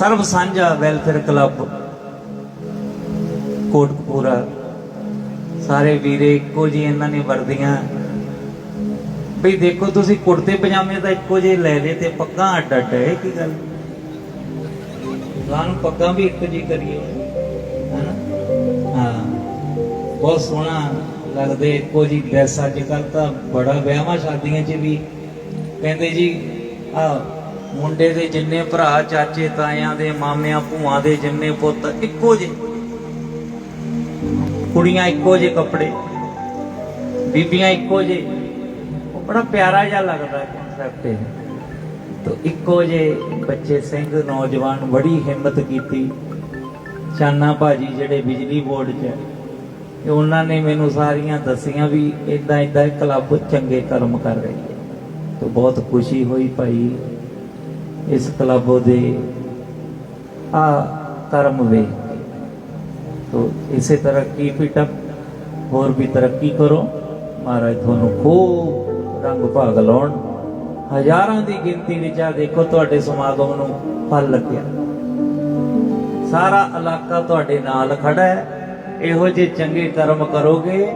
ਸਰਬ ਸਾਂਝਾ welfare club, Kotkapura. ਸਾਰੇ ਵੀਰੇ ਇੱਕੋ ਜੀ ਇਹਨਾਂ ਨੇ ਵਰਦੀਆਂ। ਵੀ ਦੇਖੋ ਤੁਸੀਂ ਕੁੜਤੇ ਪਜਾਮੇ ਤਾਂ ਇੱਕੋ ਜਿਹੇ ਲੈ ਲਏ ਤੇ ਪੱਗਾਂ ਅੱਡ ਅੱਡ ਹੈ ਕੀ ਗੱਲ? ਸਾਨੂੰ ਪੱਗਾਂ ਵੀ ਇੱਕੋ ਜਿਹੀ ਕਰੀਏ। ਹਾਂ। ਬਹੁਤ ਸੋਹਣਾ ਲੱਗਦੇ, ਇੱਕੋ ਜੀ ਡਰੈਸ। ਅੱਜ ਕੱਲ ਤਾਂ ਬੜਾ ਵਿਆਹਾਂ ਸ਼ਾਦੀਆਂ 'ਚ ਵੀ ਕਹਿੰਦੇ ਜੀ ਆ ਮੁੰਡੇ ਦੇ ਜਿੰਨੇ ਭਰਾ, ਚਾਚੇ, ਤਾਇਆਂ ਦੇ ਮਾਮਿਆਂ, ਭੂਆਂ ਦੇ ਜਿੰਨੇ ਪੁੱਤ, ਇੱਕੋ ਜਿਹੇ। ਕੁੜੀਆਂ ਇੱਕੋ ਜਿਹੇ ਕੱਪੜੇ, ਬੀਬੀਆਂ ਇੱਕੋ ਜਿਹੇ। ਉਹ ਬੜਾ ਪਿਆਰਾ ਜਿਹਾ ਲੱਗਦਾ ਕਨਸੈਪਟ ਇਹ। ਤੋ ਇੱਕੋ ਜਿਹੇ ਬੱਚੇ ਸਿੰਘ, ਨੌਜਵਾਨ, ਬੜੀ ਹਿੰਮਤ ਕੀਤੀ। ਚਾਨਾ ਭਾਜੀ ਜਿਹੜੇ ਬਿਜਲੀ ਬੋਰਡ 'ਚ ਤੇ ਉਹਨਾਂ ਨੇ ਮੈਨੂੰ ਸਾਰੀਆਂ ਦੱਸੀਆਂ ਵੀ ਇਦਾਂ ਇਦਾਂ ਕਲੱਬ ਚੰਗੇ ਕਰਮ ਕਰ ਰਹੀ ਹੈ। ਤੇ ਬਹੁਤ ਖੁਸ਼ੀ ਹੋਈ ਭਾਈ। ਇਸ ਕਲੱਬ ਦੇ ਆ ਕਰਮ ਵੇਖ ਤੋ ਇਸੇ ਤਰ੍ਹਾਂ ਕੀ ਇਟ ਅਪ ਹੋਰ ਵੀ ਤਰੱਕੀ ਕਰੋ। ਮਹਾਰਾਜ ਤੁਹਾਨੂੰ ਖੂਬ ਰੰਗ ਭਾਗ ਲਾਉਣ। ਹਜ਼ਾਰਾਂ ਦੀ ਗਿਣਤੀ ਵਿੱਚ ਆ ਦੇਖੋ ਤੁਹਾਡੇ ਸਮਾਗਮ ਨੂੰ ਫਲ ਲੱਗਿਆ। ਸਾਰਾ ਇਲਾਕਾ ਤੁਹਾਡੇ ਨਾਲ ਖੜਾ ਹੈ। ਇਹੋ ਜਿਹੇ ਚੰਗੇ ਕਰਮ ਕਰੋਗੇ।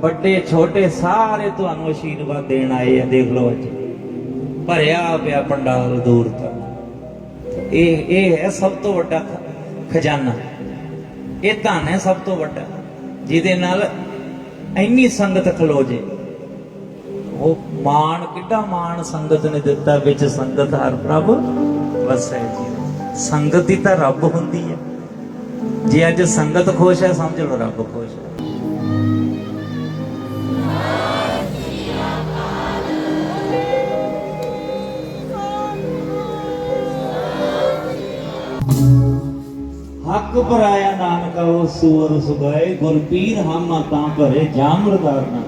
ਵੱਡੇ, ਛੋਟੇ ਸਾਰੇ ਤੁਹਾਨੂੰ ਆਸ਼ੀਰਵਾਦ ਦੇਣ ਆਏ ਆ, ਦੇਖ ਲਓ ਅੱਜ। ਭਰਿਆ ਪਿਆ ਪੰਡਾਲ ਦੂਰ ਤੱਕ ਇਹ ਇਹ ਹੈ ਸਭ ਤੋਂ ਵੱਡਾ ਖਜ਼ਾਨਾ। ਇਹ ਧਨ ਹੈ ਸਭ ਤੋਂ ਵੱਡਾ, ਜਿਹਦੇ ਨਾਲ ਇੰਨੀ ਸੰਗਤ ਖਲੋ ਜੇ। ਉਹ ਮਾਣ, ਕਿੱਡਾ ਮਾਣ ਸੰਗਤ ਨੇ ਦਿੱਤਾ, ਵਿੱਚ ਸੰਗਤ ਹਰ ਪ੍ਰਭ ਵਸੈ ਜੀ। ਸੰਗਤ ਦੀ ਤਾਂ ਰੱਬ ਹੁੰਦੀ ਹੈ। ਜੇ ਅੱਜ ਸੰਗਤ ਖੁਸ਼ ਹੈ, ਸਮਝ ਲਓ ਰੱਬ ਖੁਸ਼ ਹੈ। ਹੱਕ ਪਰਾਇਆ ਨਾਨਕਾ ਉਹ ਸੂਰ ਸੁਗਾਏ ਗੁਰਪੀਰ ਹਮ ਤਾਂ ਭਰੇ ਜਾਮਰਦਾਰ ਨਾ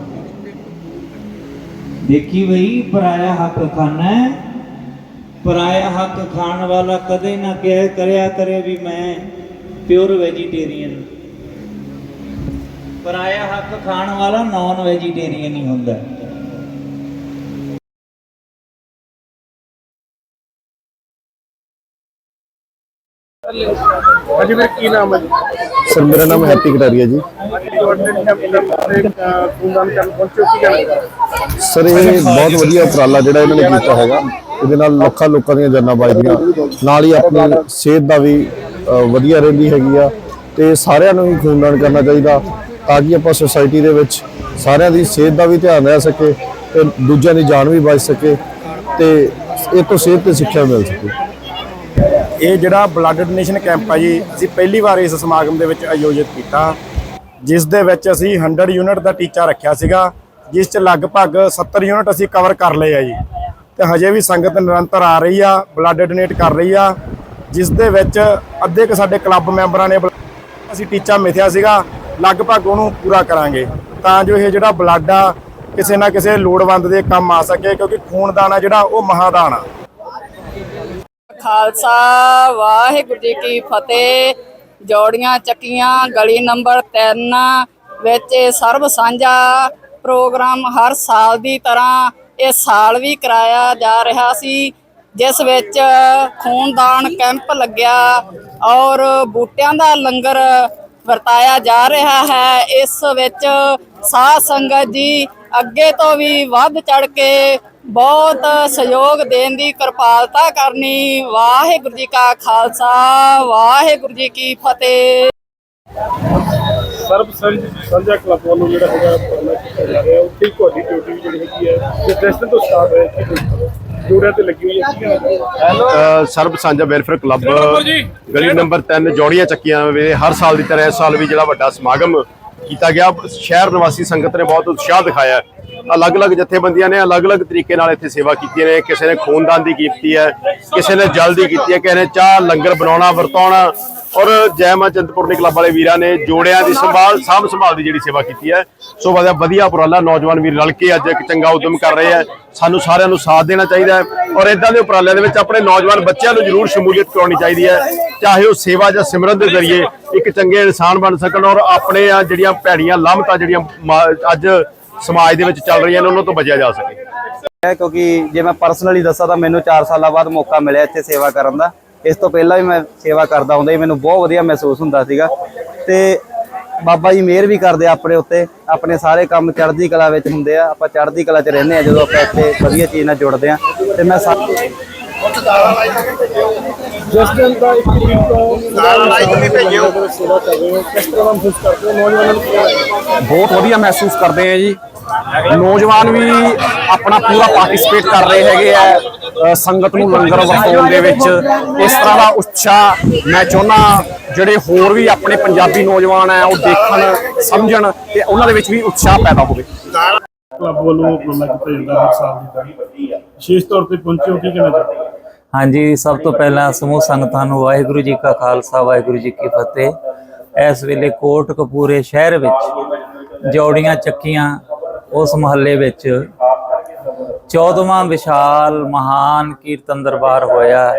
ਦੇਖੀ ਬਈ ਪਰਾਇਆ ਹੱਕ ਖਾਣਾ ਹੈ ਪਰਾਇਆ ਹੱਕ ਖਾਣ ਵਾਲਾ ਕਦੇ ਨਾ ਕਹਿ ਕਰਿਆ ਕਰੇ ਵੀ ਮੈਂ ਪਿਓਰ ਵੈਜੀਟੇਰੀਅਨ ਪਰਾਇਆ ਹੱਕ ਖਾਣ ਵਾਲਾ ਨਾਨ ਵੈਜੀਟੇਰੀਅਨ ਹੀ ਹੁੰਦਾ ਹਾਂਜੀ ਵੀਰ, ਕੀ ਨਾਮ ਹੈ ਸਰ, ਮੇਰਾ ਨਾਮ ਹੈਪੀ ਕਟਾਰੀਆ ਜੀ। ਸਰ, ਇਹ ਬਹੁਤ ਵਧੀਆ ਉਪਰਾਲਾ ਜਿਹੜਾ ਇਹਨਾਂ ਨੇ ਕੀਤਾ ਹੈਗਾ। ਇਹਦੇ ਨਾਲ ਲੱਖਾਂ ਲੋਕਾਂ ਦੀਆਂ ਜਾਨਾਂ ਬਚਦੀਆਂ। ਨਾਲ ਹੀ ਆਪਣੀ ਸਿਹਤ ਦਾ ਵੀ ਵਧੀਆ ਰਹਿੰਦੀ ਹੈਗੀ ਆ। ਤੇ ਸਾਰਿਆਂ ਨੂੰ ਵੀ ਖੂਨਦਾਨ ਕਰਨਾ ਚਾਹੀਦਾ, ਤਾਂ ਕਿ ਆਪਾਂ ਸੋਸਾਇਟੀ ਦੇ ਵਿੱਚ ਸਾਰਿਆਂ ਦੀ ਸਿਹਤ ਦਾ ਵੀ ਧਿਆਨ ਰਹਿ ਸਕੇ ਤੇ ਦੂਜਿਆਂ ਦੀ ਜਾਨ ਵੀ ਬਚ ਸਕੇ ਤੇ ਇਹ ਤੋਂ ਸਿਹਤ ਤੇ ਸਿੱਖਿਆ ਮਿਲ ਸਕੇ। ਇਹ ਜਿਹੜਾ ਬਲੱਡ ਡੋਨੇਸ਼ਨ ਕੈਂਪ ਹੈ ਜੀ, ਅਸੀਂ ਪਹਿਲੀ ਵਾਰ ਇਸ ਸਮਾਗਮ ਦੇ ਵਿੱਚ ਆਯੋਜਿਤ ਕੀਤਾ। ਜਿਸ ਦੇ ਵਿੱਚ ਅਸੀਂ 100 ਯੂਨਿਟ ਦਾ ਟੀਚਾ ਰੱਖਿਆ ਸੀਗਾ, ਜਿਸ 'ਚ ਲਗਭਗ 70 ਯੂਨਿਟ ਅਸੀਂ ਕਵਰ ਕਰ ਲਏ ਆ ਜੀ। ਤੇ ਹਜੇ ਵੀ ਸੰਗਤ ਨਿਰੰਤਰ ਆ ਰਹੀ ਆ ਬਲੱਡ ਡੋਨੇਟ ਕਰ ਰਹੀ ਆ, ਜਿਸ ਦੇ ਵਿੱਚ ਅੱਧੇ ਕੁ ਸਾਡੇ ਕਲੱਬ ਮੈਂਬਰਾਂ ਨੇ ਬਲ- ਅਸੀਂ ਟੀਚਾ ਮਿਥਿਆ ਸੀਗਾ, ਲਗਭਗ ਉਹਨੂੰ ਪੂਰਾ ਕਰਾਂਗੇ। ਤਾਂ ਜੋ ਇਹ ਜਿਹੜਾ ਬਲੱਡ ਆ, ਕਿਸੇ ਨਾ ਕਿਸੇ ਲੋੜਵੰਦ ਦੇ ਕੰਮ ਆ ਸਕੇ, ਕਿਉਂਕਿ ਖੂਨਦਾਨ ਆ ਜਿਹੜਾ, ਉਹ ਮਹਾਦਾਨ ਆ। ਖਾਲਸਾ, ਵਾਹਿਗੁਰੂ ਜੀ ਕੀ ਫਤਿਹ। ਜੋੜੀਆਂ ਚੱਕੀਆਂ, ਗਲੀ ਨੰਬਰ 3 ਵਿੱਚ ਸਰਬ ਸਾਂਝਾ ਪ੍ਰੋਗਰਾਮ ਹਰ ਸਾਲ ਦੀ ਤਰ੍ਹਾਂ ਇਹ ਸਾਲ ਵੀ ਕਰਾਇਆ ਜਾ ਰਿਹਾ ਸੀ, ਜਿਸ ਵਿੱਚ ਖੂਨਦਾਨ ਕੈਂਪ ਲੱਗਿਆ ਔਰ ਬੂਟਿਆਂ ਦਾ ਲੰਗਰ ਵਰਤਾਇਆ ਜਾ ਰਿਹਾ ਹੈ। ਇਸ ਵਿੱਚ ਸਾਧ ਸੰਗਤ ਜੀ ਅੱਗੇ ਤੋਂ ਵੀ ਵੱਧ ਚੜ ਕੇ ਬਹੁਤ ਸਹਿਯੋਗ ਦੇਣ ਦੀ ਕਿਰਪਾਲਤਾ ਕਰਨੀ। ਵਾਹਿਗੁਰੂ ਜੀ ਕਾ ਖਾਲਸਾ ਵਾਹਿਗੁਰੂ ਜੀ ਕੀ ਫਤਿਹ। ਸਰਬ ਸੰਜ ਸੰਜਾ ਕਲੱਬ ਵੱਲੋਂ ਜਿਹੜਾ ਹੈਗਾ ਜਾ ਰਿਹਾ ਠੀਕ ਤੁਹਾਡੀ ਡਿਊਟੀ ਵੀ ਜਿਹੜੀ ਹੈਗੀ ਹੈ ਤੇ ਟੈਸਟ ਤੋਂ ਸਟਾਰਟ ਹੋਇਆ ਕੀ ਜੋੜਿਆਂ ਤੇ ਲੱਗੀ ਹੋਈ ਹੈ ਸਰਬ ਸਾਂਝਾ ਵੈਲਫੇਅਰ ਕਲੱਬ ਗਲੀ ਨੰਬਰ 3 ਜੋੜੀਆਂ ਚੱਕੀਆਂ ਵੇ ਹਰ ਸਾਲ ਦੀ ਤਰ੍ਹਾਂ ਇਸ ਸਾਲ ਵੀ ਜਿਹੜਾ ਵੱਡਾ ਸਮਾਗਮ ਕੀਤਾ ਗਿਆ। ਸ਼ਹਿਰ ਨਿਵਾਸੀ ਸੰਗਤ ਨੇ ਬਹੁਤ ਉਤਸ਼ਾਹ ਦਿਖਾਇਆ। ਅਲੱਗ-ਅਲੱਗ ਜਥੇਬੰਦੀਆਂ ਨੇ ਅਲੱਗ-ਅਲੱਗ ਤਰੀਕੇ ਨਾਲ ਇੱਥੇ ਸੇਵਾ ਕੀਤੀ ਨੇ। ਕਿਸੇ ਨੇ ਖੂਨਦਾਨ ਦੀ ਕੀਤੀ ਹੈ, ਕਿਸੇ ਨੇ ਜਲ ਦੀ ਕੀਤੀ ਹੈ, ਕਿਸੇ ਨੇ ਚਾਹ, ਲੰਗਰ ਬਣਾਉਣਾ, ਵਰਤਾਉਣਾ। ਔਰ ਜੈ ਮਾਂ ਚਿੰਤਪੁਰਨੀ ਕਲੱਬ ਵਾਲੇ ਵੀਰਾਂ ਨੇ ਜੋੜਿਆਂ ਦੀ ਸੰਭਾਲ ਸਾਂਭ ਸੰਭਾਲ ਦੀ ਜਿਹੜੀ ਸੇਵਾ ਕੀਤੀ ਹੈ। ਸੋ ਵਧੀਆ ਵਧੀਆ ਉਪਰਾਲਾ ਨੌਜਵਾਨ ਵੀਰ ਰਲ ਕੇ ਅੱਜ ਇੱਕ ਚੰਗਾ ਉਦਮ ਕਰ ਰਹੇ ਹੈ। ਸਾਨੂੰ ਸਾਰਿਆਂ ਨੂੰ ਸਾਥ ਦੇਣਾ ਚਾਹੀਦਾ ਹੈ ਔਰ ਇਦਾਂ ਦੇ ਉਪਰਾਲਿਆਂ ਦੇ ਵਿੱਚ ਆਪਣੇ ਨੌਜਵਾਨ ਬੱਚਿਆਂ ਨੂੰ ਜ਼ਰੂਰ ਸ਼ਮੂਲੀਅਤ ਕਰਾਉਣੀ ਚਾਹੀਦੀ ਹੈ। ਚਾਹੇ ਉਹ ਸੇਵਾ ਜਾਂ ਸਿਮਰਨ ਦੇ ਜ਼ਰੀਏ ਇੱਕ ਚੰਗੇ ਇਨਸਾਨ ਬਣ ਸਕਣ ਔਰ ਆਪਣੇ ਆ ਜਿਹੜੀਆਂ ਭੈੜੀਆਂ ਲਾਮਤਾਂ ਜਿਹੜੀਆਂ ਮਾ- ਅੱਜ ਸਮਾਜ ਦੇ ਵਿੱਚ ਚੱਲ ਰਹੀਆਂ ਨੇ, ਉਹਨਾਂ ਤੋਂ ਬਚਿਆ ਜਾ ਸਕੇ। ਹੈ, ਕਿਉਂਕਿ ਜੇ ਮੈਂ ਪਰਸਨਲੀ ਦੱਸਾਂ ਤਾਂ ਮੈਨੂੰ 4 ਸਾਲਾਂ ਬਾਅਦ ਮੌਕਾ ਮਿਲਿਆ ਇੱਥੇ ਸੇਵਾ ਕਰਨ ਦਾ। ਇਸ ਤੋਂ ਪਹਿਲਾਂ ਵੀ ਮੈਂ ਸੇਵਾ ਕਰਦਾ ਹੁੰਦਾ ਸੀ, ਮੈਨੂੰ ਬਹੁਤ ਵਧੀਆ ਮਹਿਸੂਸ ਹੁੰਦਾ ਸੀਗਾ। ਤੇ ਬਾਬਾ ਜੀ ਮਿਹਰ ਵੀ ਕਰਦੇ ਆਪਣੇ ਉੱਤੇ, ਆਪਣੇ ਸਾਰੇ ਕੰਮ ਚੜ੍ਹਦੀ ਕਲਾ ਵਿੱਚ ਹੁੰਦੇ ਆ, ਆਪਾਂ ਚੜ੍ਹਦੀ ਕਲਾ 'ਚ ਰਹਿੰਦੇ ਆ ਜਦੋਂ ਆਪਾਂ ਇੱਥੇ ਵਧੀਆ ਚੀਜ਼ ਨਾਲ ਜੁੜਦੇ ਆ। ਤੇ ਮੈਂ ਸਾ ਜਿਸ ਦਿਨ ਦਾ ਇੱਕ ਤਰੀਕ ਤੋਂ ਸੇਵਾ ਕਰ ਰਹੇ ਹੋ ਕਿਸ ਤਰ੍ਹਾਂ ਮਹਿਸੂਸ ਕਰਦੇ ਹੋ ਨੌਜਵਾਨਾਂ ਨੂੰ? ਬਹੁਤ ਵਧੀਆ ਮਹਿਸੂਸ ਕਰਦੇ ਆ ਜੀ। ਨੌਜਵਾਨ ਵੀ ਆਪਣਾ ਪੂਰਾ ਪਾਰਟਿਸਿਪੇਟ ਕਰ ਰਹੇ ਹੈਗੇ ਆ ਸੰਗਤ ਨੂੰ ਲੰਗਰ ਵਰਤਾਉਣ ਦੇ ਵਿੱਚ। ਇਸ ਤਰ੍ਹਾਂ ਦਾ ਉਤਸ਼ਾਹ ਮੈਂ ਚਾਹੁੰਦਾ ਜਿਹੜੇ ਹੋਰ ਵੀ ਆਪਣੇ ਪੰਜਾਬੀ ਨੌਜਵਾਨ ਆ ਉਹ ਦੇਖਣ ਸਮਝਣ ਤੇ ਉਹਨਾਂ ਦੇ ਵਿੱਚ ਵੀ ਉਤਸ਼ਾਹ ਪੈਦਾ ਹੋਵੇ। ਕਲੱਬ ਵੱਲੋਂ ਉਪਰਾਲਾ ਕੀਤਾ ਜਾਂਦਾ ਹਰ ਸਾਲ ਦੀ ਤਰ੍ਹਾਂ। ਵਿਸ਼ੇਸ਼ ਤੌਰ ਤੇ ਪਹੁੰਚੇ ਹੋ, ਕੀ ਕਹਿਣਾ ਚਾਹੁੰਦੇ ਹੋ? ਹਾਂਜੀ, ਸਭ ਤੋਂ ਪਹਿਲਾਂ ਸਮੂਹ ਸੰਗਤਾਂ ਨੂੰ ਵਾਹਿਗੁਰੂ ਜੀ ਕਾ ਖਾਲਸਾ, ਵਾਹਿਗੁਰੂ ਜੀ ਕੀ ਫਤਿਹ। ਇਸ ਵੇਲੇ ਕੋਟ ਕਪੂਰੇ ਸ਼ਹਿਰ ਵਿੱਚ ਜੌੜੀਆਂ ਚੱਕੀਆਂ ਉਸ ਮਹੱਲੇ ਵਿੱਚ 14ਵਾਂ ਵਿਸ਼ਾਲ ਮਹਾਨ ਕੀਰਤਨ ਦਰਬਾਰ ਹੋਇਆ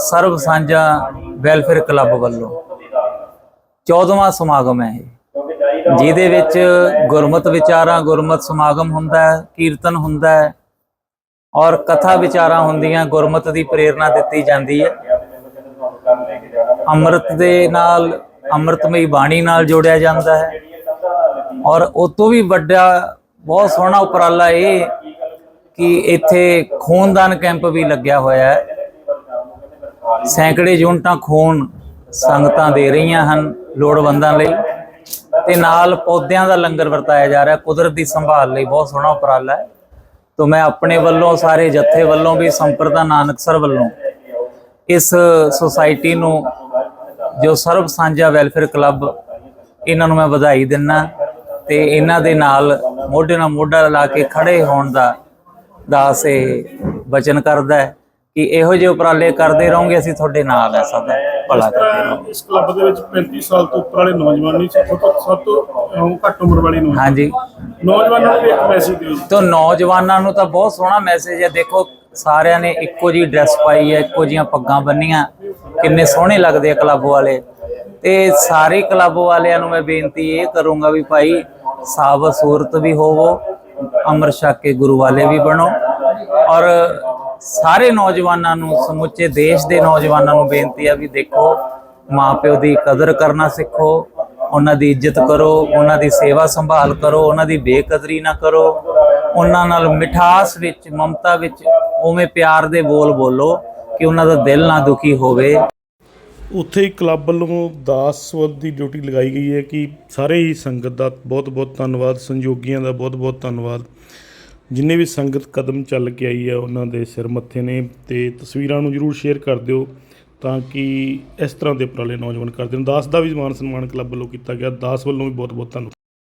ਸਰਬ ਸਾਂਝਾ ਵੈਲਫੇਅਰ ਕਲੱਬ ਵੱਲੋਂ। 14ਵਾਂ ਸਮਾਗਮ ਹੈ ਇਹ, ਜਿਹਦੇ ਵਿੱਚ ਗੁਰਮਤ ਵਿਚਾਰਾਂ, ਗੁਰਮਤ ਸਮਾਗਮ ਹੁੰਦਾ ਹੈ, ਕੀਰਤਨ ਹੁੰਦਾ ਹੈ। ਔਰ ਕਥਾ ਵਿਚਾਰਾਂ ਹੁੰਦੀਆਂ, ਗੁਰਮਤ ਦੀ ਪ੍ਰੇਰਣਾ ਦਿੱਤੀ ਜਾਂਦੀ ਹੈ। ਅੰਮ੍ਰਿਤ ਦੇ ਨਾਲ, ਅੰਮ੍ਰਿਤਮਈ ਬਾਣੀ ਨਾਲ ਜੋੜਿਆ ਜਾਂਦਾ ਹੈ। ਔਰ ਉਹ ਤੋਂ ਵੀ ਵੱਡਾ, ਬਹੁਤ ਸੋਹਣਾ ਉਪਰਾਲਾ ਇਹ ਕਿ ਇੱਥੇ ਖੂਨਦਾਨ ਕੈਂਪ ਵੀ ਲੱਗਿਆ ਹੋਇਆ ਹੈ। ਸੈਂਕੜੇ ਯੂਨਿਟਾਂ ਖੂਨ ਸੰਗਤਾਂ ਦੇ ਰਹੀਆਂ ਹਨ ਲੋੜਵੰਦਾਂ ਲਈ ਤੇ ਨਾਲ ਪੌਦਿਆਂ ਦਾ ਲੰਗਰ ਵਰਤਾਇਆ ਜਾ ਰਿਹਾ, ਕੁਦਰਤ ਦੀ ਸੰਭਾਲ ਲਈ ਬਹੁਤ ਸੋਹਣਾ ਉਪਰਾਲਾ ਹੈ। ਤੋ ਮੈਂ ਆਪਣੇ ਵੱਲੋਂ ਸਾਰੇ ਜਥੇ ਵੱਲੋਂ ਵੀ ਸੰਪਰਦਾ ਨਾਨਕਸਰ ਵੱਲੋਂ ਇਸ ਸੁਸਾਇਟੀ ਨੂੰ ਜੋ ਸਰਬ ਸਾਂਝਾ ਵੈਲਫੇਅਰ ਕਲੱਬ ਇਹਨਾਂ ਨੂੰ ਮੈਂ ਵਧਾਈ ਦਿੰਨਾ ਤੇ ਇਹਨਾਂ ਦੇ ਨਾਲ ਮੋਢੇ ਨਾਲ ਮੋਢਾ ਲਾ ਕੇ ਖੜੇ ਹੋਣ ਦਾ ਦਾਸ ਇਹ ਵਚਨ ਕਰਦਾ ਹੈ ਕਿ ਇਹੋ ਜਿਹੇ ਉਪਰਾਲੇ ਕਰਦੇ ਰਹੋਗੇ ਅਸੀਂ ਤੁਹਾਡੇ ਨਾਲ ਹੈ ਸਦਾ ਭਲਾ ਕਰਦੇ ਰਹੋਗੇ ਇਸ ਕਲੱਬ ਦੇ ਵਿੱਚ 35 ਸਾਲ ਤੋਂ ਉੱਪਰ ਵਾਲੇ ਨੌਜਵਾਨ ਨਹੀਂ ਸਭ ਤੋਂ ਸਭ ਤੋਂ ਘੱਟ ਉਮਰ ਵਾਲੇ ਨੌਜਵਾਨ। ਹਾਂਜੀ। ਨੌਜਵਾਨਾਂ ਨੂੰ ਵੀ ਇੱਕ ਮੈਸੇਜ ਦਿਓ ਜੀ। ਤੋ ਨੌਜਵਾਨਾਂ ਨੂੰ ਤਾਂ ਬਹੁਤ ਸੋਹਣਾ ਮੈਸੇਜ ਹੈ। ਦੇਖੋ, ਸਾਰਿਆਂ ਨੇ ਇੱਕੋ ਜੀ ਡਰੈਸ ਪਾਈ ਹੈ, ਇੱਕੋ ਜੀਆਂ ਪੱਗਾਂ ਬੰਨੀਆਂ। ਕਿੰਨੇ ਸੋਹਣੇ ਲੱਗਦੇ ਆ ਕਲੱਬ ਵਾਲੇ। ਤੇ ਸਾਰੇ ਕਲੱਬ ਵਾਲਿਆਂ ਨੂੰ ਮੈਂ ਬੇਨਤੀ ਇਹ ਕਰੂੰਗਾ ਵੀ ਭਾਈ ਸਾਬਤ ਸੂਰਤ ਵੀ ਹੋਵੋ, ਅਮਰ ਛਕ ਕੇ ਗੁਰੂ ਵਾਲੇ ਵੀ ਬਣੋ। ਔਰ ਸਾਰੇ ਨੌਜਵਾਨਾਂ ਨੂੰ, ਸਮੁੱਚੇ ਦੇਸ਼ ਦੇ ਨੌਜਵਾਨਾਂ ਨੂੰ ਬੇਨਤੀ ਆ ਵੀ ਦੇਖੋ, ਮਾਪਿਓ ਦੀ ਕਦਰ ਕਰਨਾ ਸਿੱਖੋ। ਉਹਨਾਂ ਦੀ ਇੱਜ਼ਤ ਕਰੋ, ਉਹਨਾਂ ਦੀ ਸੇਵਾ ਸੰਭਾਲ ਕਰੋ, ਉਹਨਾਂ ਦੀ ਬੇਕਦਰੀ ਨਾ ਕਰੋ। ਉਹਨਾਂ ਨਾਲ ਮਿਠਾਸ ਵਿੱਚ, ਮਮਤਾ ਵਿੱਚ ਉਵੇਂ ਪਿਆਰ ਦੇ ਬੋਲ ਬੋਲੋ ਕਿ ਉਹਨਾਂ ਦਾ ਦਿਲ ਨਾ ਦੁਖੀ ਹੋਵੇ। ਉੱਥੇ ਹੀ ਕਲੱਬ ਵੱਲੋਂ ਦਾਸਵਦ ਦੀ ਡਿਊਟੀ ਲਗਾਈ ਗਈ ਹੈ ਕਿ ਸਾਰੇ ਹੀ ਸੰਗਤ ਦਾ ਬਹੁਤ ਬਹੁਤ ਧੰਨਵਾਦ, ਸੰਯੋਗੀਆਂ ਦਾ ਬਹੁਤ ਬਹੁਤ ਧੰਨਵਾਦ। ਜਿੰਨੇ ਵੀ ਸੰਗਤ ਕਦਮ ਚੱਲ ਕੇ ਆਈ ਹੈ, ਉਹਨਾਂ ਦੇ ਸਿਰ ਮੱਥੇ ਨੇ ਤੇ ਤਸਵੀਰਾਂ ਨੂੰ ਜਰੂਰ ਸ਼ੇਅਰ ਕਰ ਦਿਓ। ਤਾਂ ਕਿ ਇਸ ਤਰ੍ਹਾਂ ਦੇ ਉਪਰਾਲੇ ਨੌਜਵਾਨ ਕਰਦੇ ਨੇ। ਦਾਸ ਦਾ ਵੀ ਮਾਨ ਸਨਮਾਨ ਕਲੱਬ ਵੱਲੋਂ ਕੀਤਾ ਗਿਆ। ਦਾਸ ਵੱਲੋਂ ਵੀ ਬਹੁਤ ਬਹੁਤ ਧੰਨਵਾਦ।